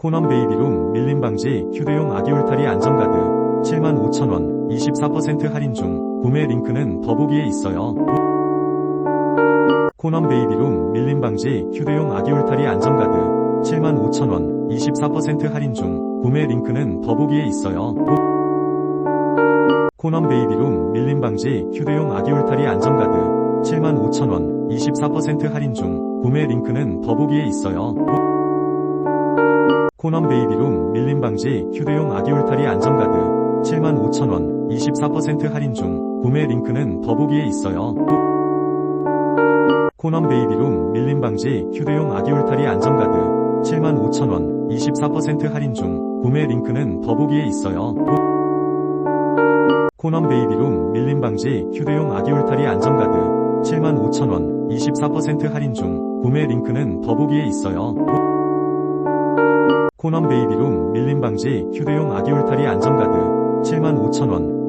코넌 베이비룸 밀림 방지 휴대용 아기 울타리 안전가드 75,000원 24% 할인 중 구매 링크는 더보기에 있어요. 코넌 베이비룸 밀림 방지 휴대용 아기 울타리 안전가드 75,000원 24% 할인 중 구매 링크는 더보기에 있어요. 코넌 베이비룸 밀림 방지 휴대용 아기 울타리 안전가드 75,000원 24% 할인 중 구매 링크는 더보기에 있어요. 코넌 베이비룸 밀림 방지 휴대용 아기 울타리 안전가드 75,000원 24% 할인 중 구매 링크는 더보기에 있어요. 코넌 베이비룸 밀림 방지 휴대용 아기 울타리 안전가드 75,000원 24% 할인 중 구매 링크는 더보기에 있어요. 코넌 베이비룸 밀림 방지 휴대용 아기 울타리 안전가드 75,000원 24% 할인 중 구매 링크는 더보기에 있어요. 코넌 베이비룸 밀림 방지 휴대용 아기 울타리 안전가드 75,000원